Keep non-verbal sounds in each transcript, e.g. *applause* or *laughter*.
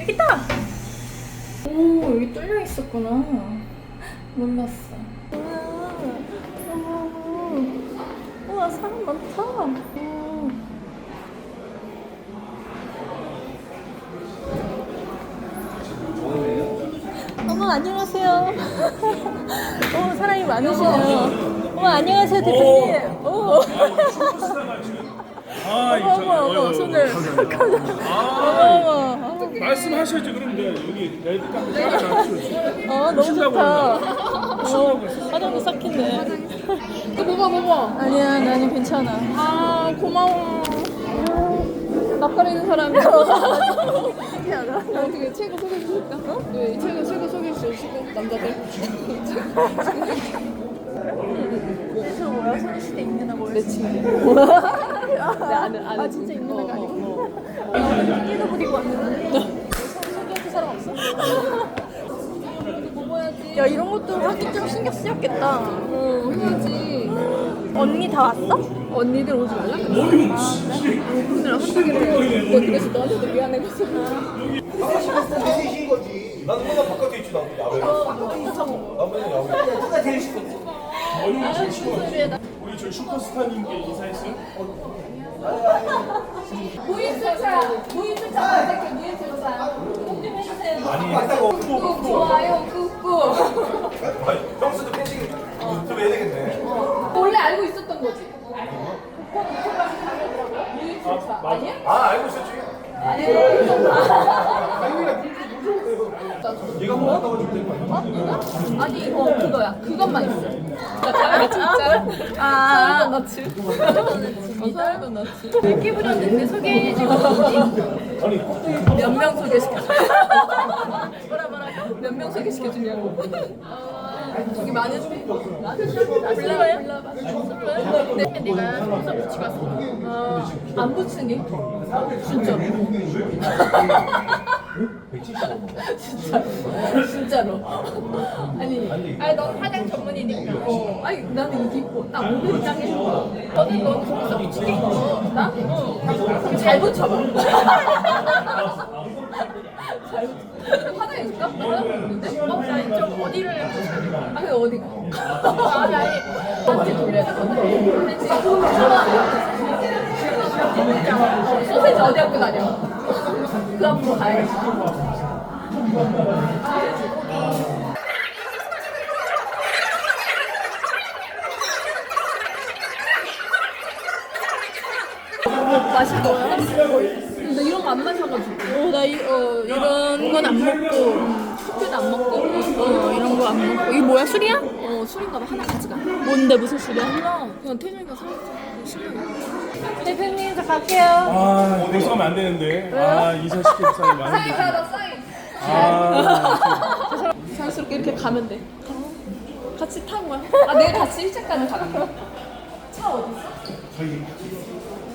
여기 있다. 오 여기 뚫려 있었구나. 몰랐어. 우와, 우와, 우와 사람 많다. 오. 어머 안녕하세요. *laughs* 오 사람이 많으시네요. 어머 안녕하세요 대표님. 오. 아, 어머 어머 어머 손을. 어머 어머. 말씀하셔야지 내가 여기 레드 카페 잘라놨죠. 어 너무 좋다. 어, 화장도 싹 했네. 또 먹어 먹어. 아니야 나는 괜찮아. 아 고마워. 낯가리는 사람이. 신기하다. *laughs* 어떻게 최고 소개해 주실까? 어? 네, 최고 최고 소개해 주시고 남자들. *laughs* 저 뭐야 소녀시대 있는 애 뭐야? 내 친구. *laughs* 내 아는 아는. 아 진짜 있는 애가 어, 아니고? 나 끼도 부리고 왔는데. 소개할 사람 없어? 먹어야지. 야 이런 것도 하기 좀 신경 쓰였겠다. 어 해야지. 언니 다 왔어? 언니들 오지 말라. 오늘랑 한다기로 해. 너 그래서 너한테도 미안해가지고. 거지. 나는 맨날 바깥에 있지 나도 야외. 나 맨날 야외. 누가 제일 싫었지? 우리 저 슈퍼스타님께 인사했어요? 무인수차 무인수차 어떻게 무인수차 꼭좀 해주세요. 아니 맞다고. 꾹 좋아요 꾹꾹. 형수도 팬싱 유튜브 해야 되겠네. 원래 알고 있었던 거지. 무인수차 아니야? 아 알고 있었지. 얘가 뭐 갖다 가지고 된거 아니야? 아니 어 그거야 그것만 있어. 나 진짜. 아, 넣지. 어 사람도 넣지. 이렇게 부렸는데 소개해주고 몇 명 소개시켜. *laughs* 뭐라 뭐라. 몇명 소개시켜주냐고. 저기 많은데? 불러봐요? 불러봐. 불러요? 네, 내가 손서 붙이고 왔어. 아, 안 붙이니? 진짜 *laughs* 로. 진짜. 진짜로. 아니, 아니, 넌 화장 전문이니까. 어, 아니, 나는 이게 입고, 나 오늘 짱해. 너는 너 속에서 붙이게 입고, 나? 어. 잘 붙여봐. *laughs* 잘 붙여. 화장해줄까? 나 화장했는데? 어, 나 이쪽 어디를 붙여야 돼? 아, 그 어디가? 아니, 아니. 반지 돌려야 되거든. 반지. 어, 소세지 어디 학교 다녀? 그 앞으로. 맛이 뭐야? 근데 이런 거 안 마셔가지고. 어, 나 이, 어, 이런 건 안 먹고, 안 먹고. 어, 이런 거 안 먹고. 이거 뭐야, 술이야? 어, 술인가 봐. 하나 가져가. 뭔데, 무슨 술이야? 그냥 태준이가. 싫어. 대표님, 저 갈게요. 아, 벌써 하면 안 되는데. 아, 인사시킬 사람이 많은데. 나 사인. 아, 자연스럽게 이렇게 가면 돼. 같이 타고 가. 아, 내가 같이 1차까지 가는 차 어디 있어? 저희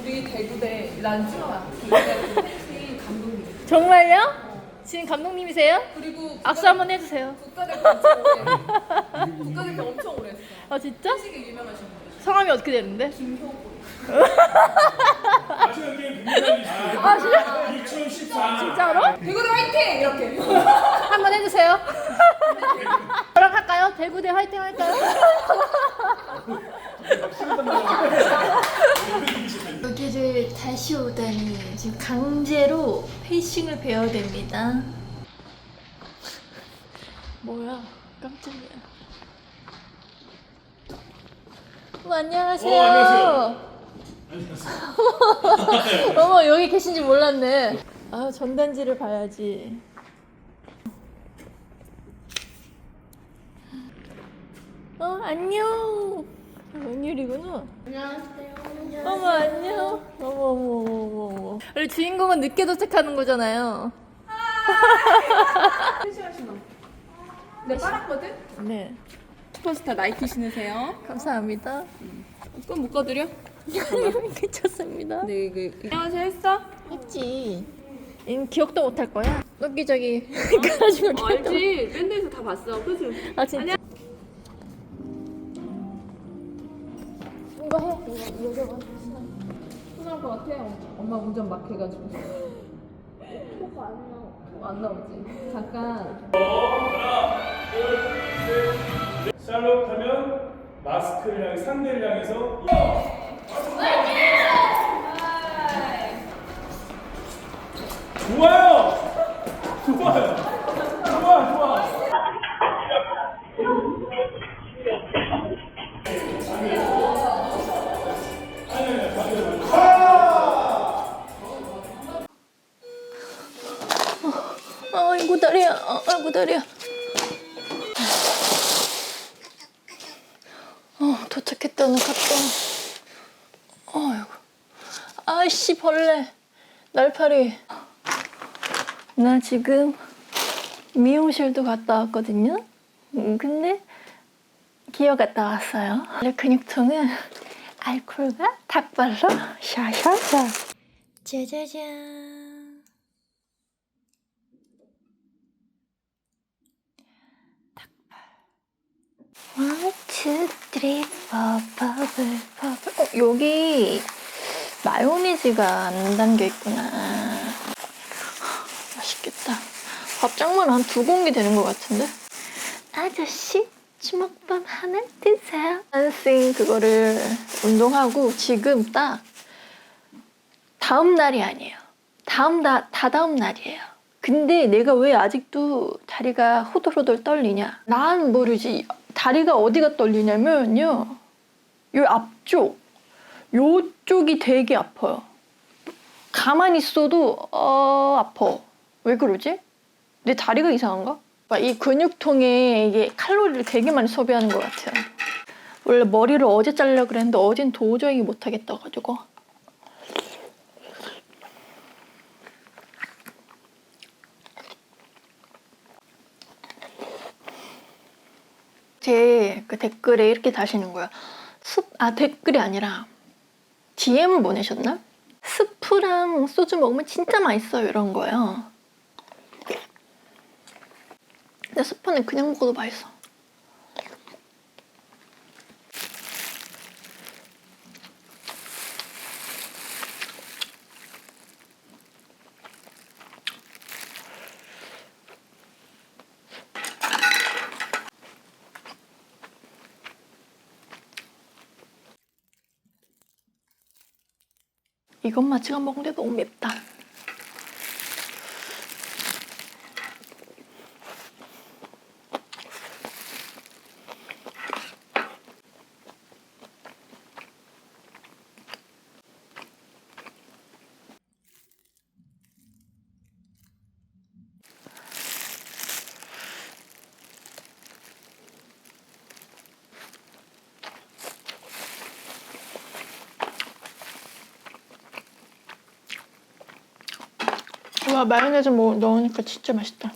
우리 대구대 난 찍어봐. 대구대 감독님. 정말요? 지금 감독님이세요? 그리고 악수 한번 해주세요. 국가대표 엄청 오래. 국가대표 엄청 오래 했어. 아, 진짜? 유명하신 분. 성함이 어떻게 되는데? 아시안 게임 금메달리스트. 아, 진짜? 2014. 진짜로? 대구대 화이팅! 이렇게. 한번 해주세요. 저랑 할까요? 대구대 화이팅 할까요? 여기를 다시 오다니 지금 강제로 페이싱을 배워야 됩니다. 뭐야? 깜짝이야. 어, 안녕하세요. 어, *laughs* 어머 여기 계신지 몰랐네. 아 전단지를 봐야지. 어 안녕. 웬일이구나. 안녕하세요. 어머 안녕. 어머 어머 어머 어머. 원래 주인공은 늦게 도착하는 거잖아요. *laughs* 네, 빨았거든? 네. 슈퍼스타 나이키 신으세요. 감사합니다. 끈 묶어드려? 괜찮습니다. *laughs* 네, 그. 안녕하세요 했어? 했지. 음, 기억도 못 할 거야. 여기저기 *laughs* 가지고 기억도 못- 알지. 밴드에서 다 봤어. 그치? 아 진짜. 이거 해. 이거 이거 봐. 편할 것 같아. 엄마 운전 막 해가지고. 이거 안 나오지. 잠깐. 샬롯 하면 마스크를 향해 상대를 향해서 좋아 아이고 다리야. 아, 아이고 다리야. 어 도착했다 나 갔다 아이씨 벌레. 날파리. 나 지금 미용실도 갔다 왔거든요. 음, 근데 기어 갔다 왔어요. 원래 근육통은 알코올과 닭발로 샤샤샤. 짜자잔. One, two, three, four, 버블, 버블. 어, 여기 마요네즈가 안 담겨 있구나. 맛있겠다. 밥장만 한 두 공기 되는 것 같은데? 아저씨, 주먹밥 하나 드세요. 댄싱 그거를 운동하고 지금 딱 다음 날이 아니에요. 다음 다, 다다음 날이에요. 근데 내가 왜 아직도 다리가 호돌호돌 떨리냐? 난 모르지. 다리가 어디가 떨리냐면요. 요 앞쪽. 요쪽이 되게 아파요. 가만히 있어도 어 아파. 왜 그러지? 내 다리가 이상한가? 막이 근육통에 이게 칼로리를 되게 많이 소비하는 것 같아요. 원래 머리를 어제 자르려고 그랬는데 어젠 도저히 못하겠다 가지고 제 그 댓글에 이렇게 다시는 거야. 숲, 아, 댓글이 아니라 DM을 보내셨나? 스프랑 소주 먹으면 진짜 맛있어요. 이런 거예요. 근데 스프는 그냥 먹어도 맛있어. 이것만 찍어 먹는데 너무 맵다. 와 마요네즈 뭐 넣으니까 진짜 맛있다.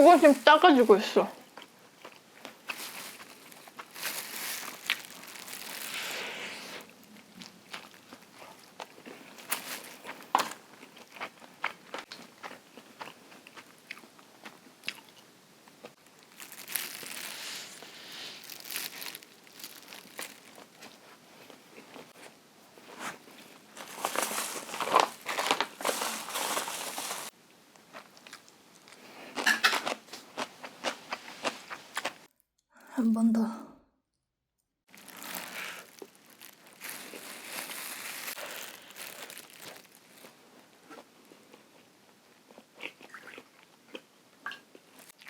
이건 지금 따가지고 있어. 한 번 더.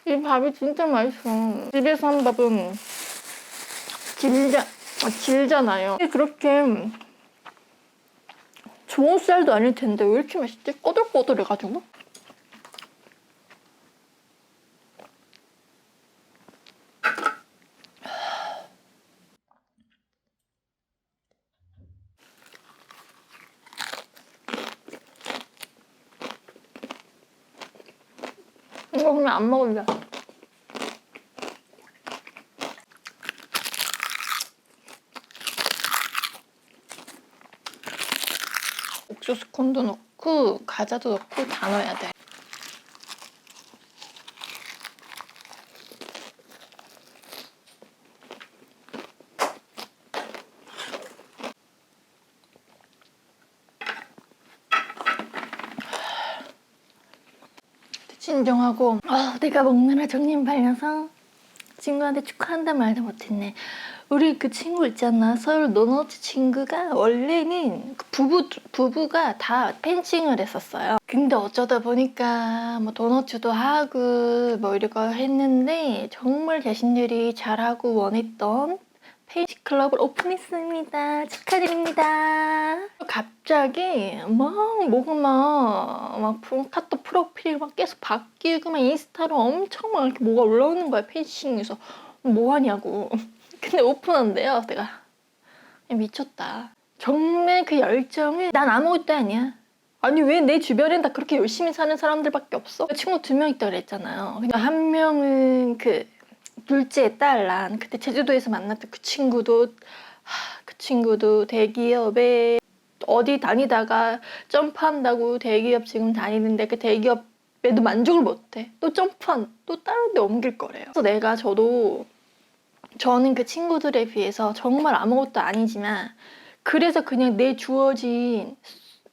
이 밥이 진짜 맛있어. 집에서 한 밥은 질자, 아, 질잖아요. 그렇게 좋은 쌀도 아닐 텐데 왜 이렇게 맛있지? 꼬들꼬들해가지고. 이거 그냥 안 먹을래. 옥수수 콘도 넣고 과자도 넣고 다 넣어야 돼. 진정하고 아 내가 먹느라 정신 팔려서 친구한테 축하한다 말도 못했네. 우리 그 친구 있잖아 서울 노너츠 친구가 원래는 그 부부 부부가 다 펜싱을 했었어요. 근데 어쩌다 보니까 뭐 도너츠도 하고 뭐 이런 거 했는데 정말 자신들이 잘하고 원했던 페이지 클럽을 오픈했습니다. 축하드립니다. 갑자기 막 뭐가 막, 막 카톡 프로필 막 계속 바뀌고 막 인스타로 엄청 막 이렇게 뭐가 올라오는 거야 페이싱에서 뭐 하냐고. *laughs* 근데 오픈한대요. 내가 미쳤다. 정말 그 열정은 난 아무것도 아니야. 아니 왜 내 주변엔 다 그렇게 열심히 사는 사람들밖에 없어? 친구 두 명 있다 그랬잖아요. 그러니까 한 명은 그 둘째 딸란 그때 제주도에서 만났던 그 친구도 하, 그 친구도 대기업에 어디 다니다가 점프한다고 대기업 지금 다니는데 그 대기업에도 만족을 못해. 또 점프한 또 다른 데 옮길 거래요. 그래서 내가 저도 저는 그 친구들에 비해서 정말 아무것도 아니지만 그래서 그냥 내 주어진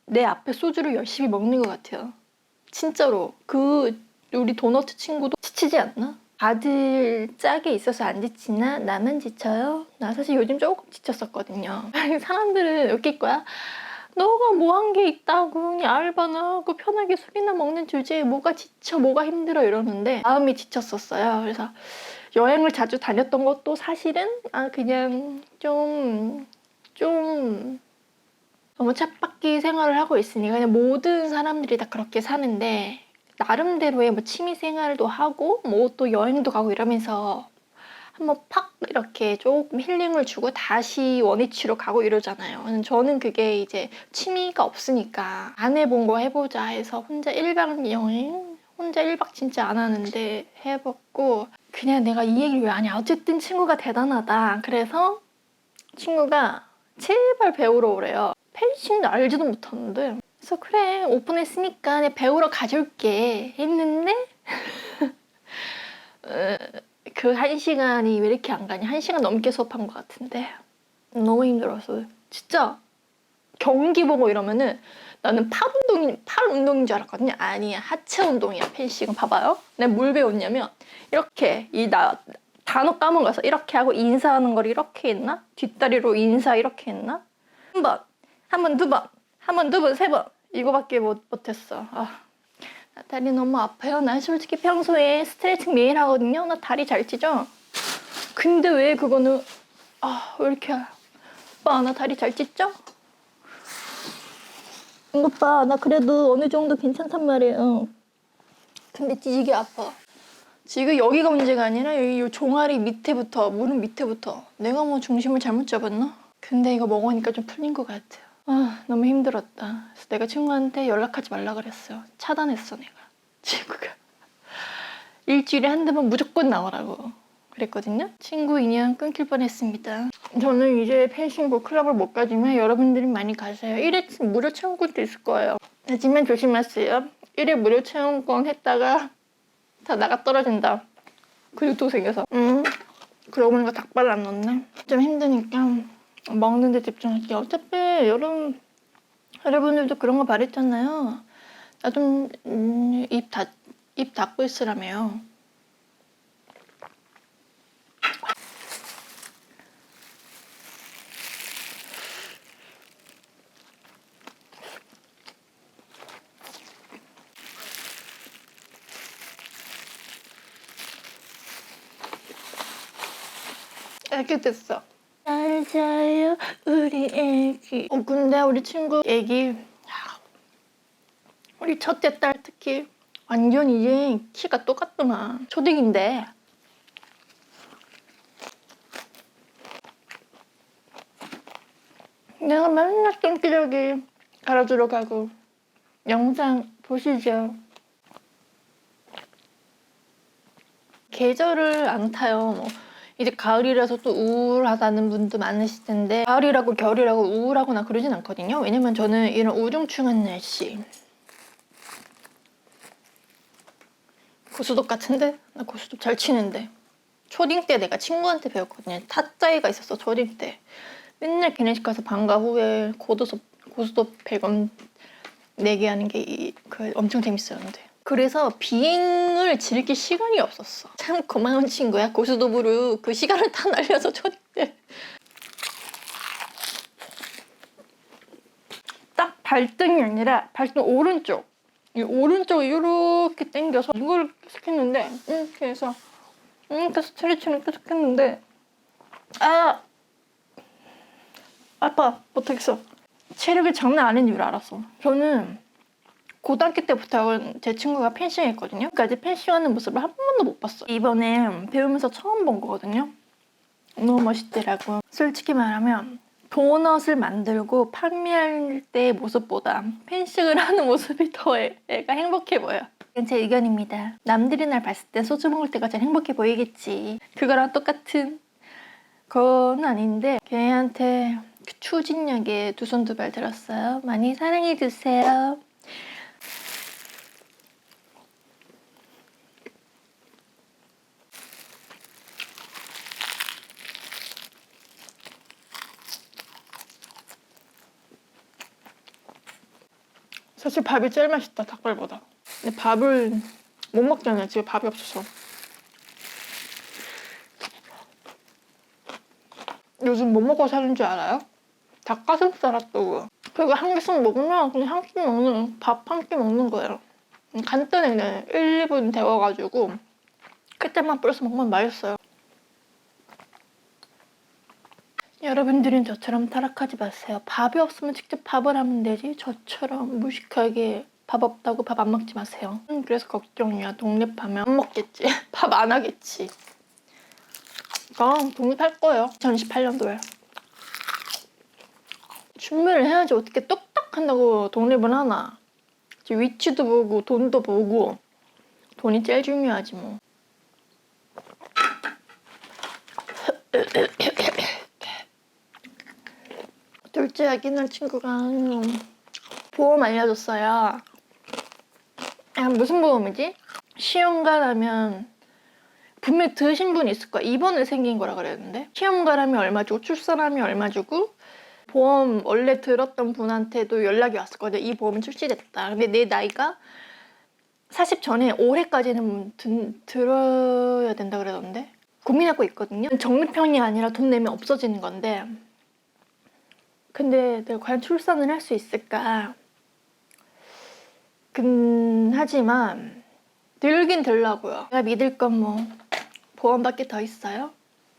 내 앞에 소주를 열심히 먹는 것 같아요. 진짜로. 그 우리 도너트 친구도 지치지 않나? 다들 짝에 있어서 안 지치나? 나만 지쳐요? 나 사실 요즘 조금 지쳤었거든요. *laughs* 사람들은 웃길 거야. 너가 뭐 한 게 있다고 알바나 하고 편하게 술이나 먹는 주제에 뭐가 지쳐 뭐가 힘들어 이러는데 마음이 지쳤었어요. 그래서 여행을 자주 다녔던 것도 사실은 아 그냥 좀좀 너무 쳇바퀴 생활을 하고 있으니까 그냥 모든 사람들이 다 그렇게 사는데 나름대로의 뭐 취미 생활도 하고 뭐 또 여행도 가고 이러면서 한번 팍 이렇게 조금 힐링을 주고 다시 원위치로 가고 이러잖아요. 저는 그게 이제 취미가 없으니까 안 해본 거 해보자 해서 혼자 1박 여행 혼자 1박 진짜 안 하는데 해봤고 그냥 내가 이 얘기를 왜 하냐. 어쨌든 친구가 대단하다. 그래서 친구가 제발 배우러 오래요. 펜싱도 알지도 못하는데 그래서 그래 오픈했으니까 내가 배우러 가줄게 했는데 *laughs* 그 한 시간이 왜 이렇게 안 가냐? 한 시간 넘게 수업한 것 같은데. 너무 힘들어서. 진짜 경기 보고 이러면은 나는 팔 운동인 팔 운동인 줄 알았거든요. 아니야 하체 운동이야 펜싱은 봐봐요. 내가 뭘 배웠냐면 이렇게 이 나 단어 까먹어서 이렇게 하고 인사하는 걸 이렇게 했나? 뒷다리로 인사 이렇게 했나? 한 번 한 번 두 번 한 번 두 번 세 번 이거밖에 못 못했어 아. 나 다리 너무 아파요. 난 솔직히 평소에 스트레칭 매일 하거든요. 나 다리 잘 찌죠? 근데 왜 그거는 아 왜 이렇게 오빠 나 다리 잘 찢죠? 오빠 나 그래도 어느 정도 괜찮단 말이에요. 근데 찌지게 아파. 지금 여기가 문제가 아니라 여기 요 종아리 밑에부터 무릎 밑에부터 내가 뭐 중심을 잘못 잡았나? 근데 이거 먹으니까 좀 풀린 것 같아요. 아 너무 힘들었다. 그래서 내가 친구한테 연락하지 말라 그랬어요. 차단했어 내가. *laughs* 친구가 일주일에 한두 번 무조건 나오라고 그랬거든요. 친구 인연 끊길 뻔했습니다. 저는 이제 펜싱부 클럽을 못 가지만 여러분들이 많이 가세요. 1회 무료 체험권도 있을 거예요. 하지만 조심하세요. 1회 무료 체험권 했다가 다 나가 떨어진다. 그 유튜브 생겨서. 음. 그러고 보니까 닭발 안 넣네. 좀 힘드니까 먹는 데 집중할게요. 어차피 여러분, 여러분들도 그런 거 바랬잖아요. 나 좀, 음, 입 닫, 입 닫고 있으라며요. 이렇게 됐어. 잘 자요 우리 애기. 어 근데 우리 친구 애기 우리 첫째 딸 특히 완전 이제 키가 똑같더만. 초딩인데. 내가 맨날 똥기저귀 갈아주러 가고 영상 보시죠. 계절을 안 타요 뭐 이제 가을이라서 또 우울하다는 분도 많으실 텐데 가을이라고 겨울이라고 우울하거나 그러진 않거든요. 왜냐면 저는 이런 우중충한 날씨 고수톱 같은데? 나 고수톱 잘 치는데. 초딩 때 내가 친구한테 배웠거든요. 타짜이가 있었어 초딩 때. 맨날 걔네 집 가서 방과 후에 고도섭, 고수톱 100원 내게 하는 게 이- 그 엄청 재밌었는데 그래서 비행을 즐길 시간이 없었어. 참 고마운 친구야. 고수톱으로 그 시간을 다 날려서 때딱 발등이 아니라 발등 오른쪽. 이 오른쪽을 이렇게 당겨서 이걸 계속 했는데 이렇게 해서 이렇게 스트레칭을 계속 했는데 아 아빠 못하겠어. 체력이 장난 아닌 줄 알았어. 저는 고등학교 때부터 제 친구가 펜싱 했거든요 그까지 펜싱하는 모습을 한 번도 못 봤어 이번에 배우면서 처음 본 거거든요 너무 멋있더라고 솔직히 말하면 도넛을 만들고 판매할 때의 모습보다 펜싱을 하는 모습이 더 애, 애가 행복해 보여. 제 의견입니다. 남들이 날 봤을 때 소주 먹을 때가 제일 행복해 보이겠지. 그거랑 똑같은 건 아닌데 걔한테 그 추진력에 두 손 두 발 들었어요. 많이 사랑해 주세요. 사실 밥이 제일 맛있다 닭발보다. 근데 밥을 못 먹잖아요. 집에 밥이 없어서. 요즘 뭐 먹고 사는 줄 알아요? 닭가슴살 핫도그. 그거 한 개씩 먹으면 그냥 한 끼 먹는 밥 한 끼 먹는 거예요. 간단히 그냥 1, 2분 데워가지고 그때만 뿌려서 먹으면 맛있어요. 여러분들은 저처럼 타락하지 마세요. 밥이 없으면 직접 밥을 하면 되지. 저처럼 무식하게 밥 없다고 밥 안 먹지 마세요. 음, 그래서 걱정이야. 독립하면 안 먹겠지. *laughs* 밥 안 하겠지. 그럼 독립할 거예요. 2018년도에. 준비를 해야지 어떻게 똑딱 한다고 독립을 하나. 위치도 보고 돈도 보고 돈이 제일 중요하지 뭐. *laughs* 둘째 아기 낳은 친구가 보험 알려줬어요. 아, 무슨 보험이지? 시험가라면 분명 들으신 분 있을 거야. 입원을 생긴 거라 그랬는데 시험가라면 얼마 주고 출산하면 얼마 주고 보험 원래 들었던 분한테도 연락이 왔었거든. 이 보험이 출시됐다. 근데 내 나이가 40 전에 올해까지는 든, 들어야 된다 그러던데 고민하고 있거든요. 적립형이 아니라 돈 내면 없어지는 건데 근데 내가 과연 출산을 할 수 있을까? 근 하지만 들긴 들라고요. 내가 믿을 건 뭐 보험밖에 더 있어요?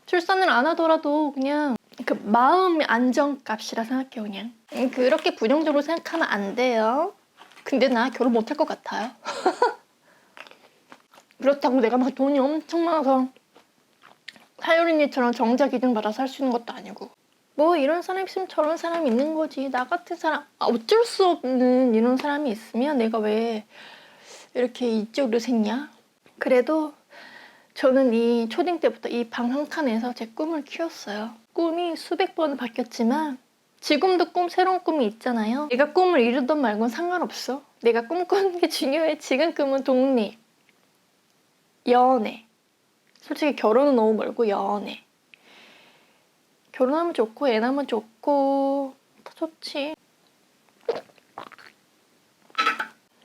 출산을 안 하더라도 그냥 그 마음의 안정값이라 생각해요 그냥. 음, 그렇게 부정적으로 생각하면 안 돼요. 근데 나 결혼 못할 것 같아요. *laughs* 그렇다고 내가 막 돈이 엄청 많아서 사유린이처럼 정자 기증 받아서 살수 있는 것도 아니고. 뭐 이런 사람 있으면 저런 사람이 있는 거지. 나 같은 사람 아, 어쩔 수 없는 이런 사람이 있으면 내가 왜 이렇게 이쪽으로 생냐? 그래도 저는 이 초딩 때부터 이 방 한 칸에서 제 꿈을 키웠어요. 꿈이 수백 번 바뀌었지만 지금도 꿈 새로운 꿈이 있잖아요. 내가 꿈을 이루던 말곤 상관없어. 내가 꿈꾸는 게 중요해. 지금 꿈은 독립, 연애. 솔직히 결혼은 너무 멀고 연애. 결혼하면 좋고 애 낳으면 좋고 다 좋지.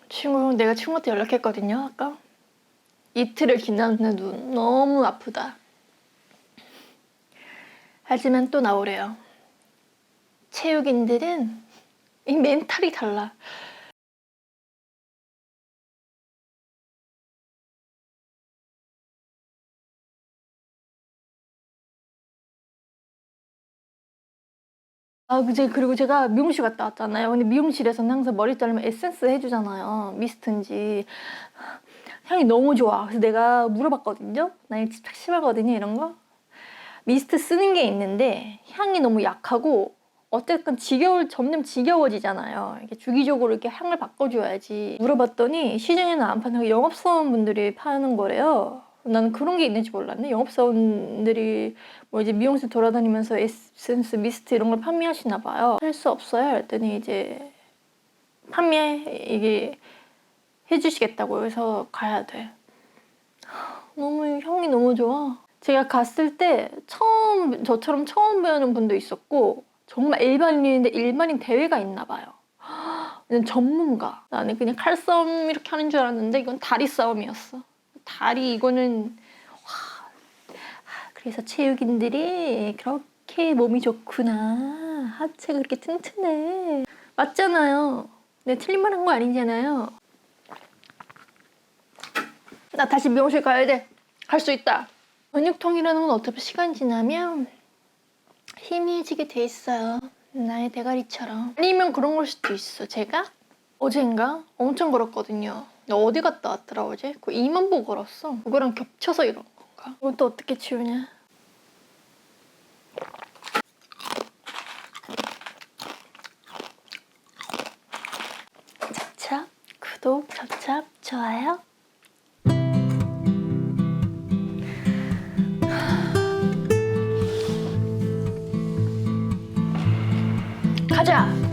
친구 내가 친구한테 연락했거든요 아까 이틀을 기다렸는데 눈 너무 아프다. 하지만 또 나오래요. 체육인들은 이 멘탈이 달라. 아, 그제 그리고 제가 미용실 갔다 왔잖아요. 근데 미용실에서는 항상 머리 자르면 에센스 해주잖아요. 미스트인지 향이 너무 좋아. 그래서 내가 물어봤거든요. 나 이거 집착 심하거든요, 이런 거. 미스트 쓰는 게 있는데 향이 너무 약하고 어쨌든 지겨울 점점 지겨워지잖아요. 이게 주기적으로 이렇게 향을 바꿔줘야지. 물어봤더니 시중에는 안 파는 영업사원 분들이 파는 거래요. 나는 그런 게 있는지 몰랐네. 영업사원들이 뭐 이제 미용실 돌아다니면서 에센스, 미스트 이런 걸 판매하시나 봐요. 할 수 없어요. 했더니 이제 판매 이게 해주시겠다고 해서 가야 돼. 너무 향이 너무 좋아. 제가 갔을 때 처음 저처럼 처음 배우는 분도 있었고 정말 일반인인데 일반인 대회가 있나 봐요. 전문가. 나는 그냥 칼싸움 이렇게 하는 줄 알았는데 이건 다리 싸움이었어. 다리 이거는 와. 그래서 체육인들이 그렇게 몸이 좋구나. 하체가 그렇게 튼튼해. 맞잖아요. 내가 틀린 말 한 거 아니잖아요. 나 다시 미용실 가야 돼. 갈 수 있다. 근육통이라는 건 어차피 시간 지나면 희미해지게 돼 있어요. 나의 대가리처럼. 아니면 그런 걸 수도 있어. 제가 어젠가 엄청 걸었거든요. 나 어디 갔다 왔더라 어제? 그 2만 보 걸었어. 그거랑 겹쳐서 이런 건가? 이건 또 어떻게 치우냐? 찹찹 구독 찹찹 좋아요 가자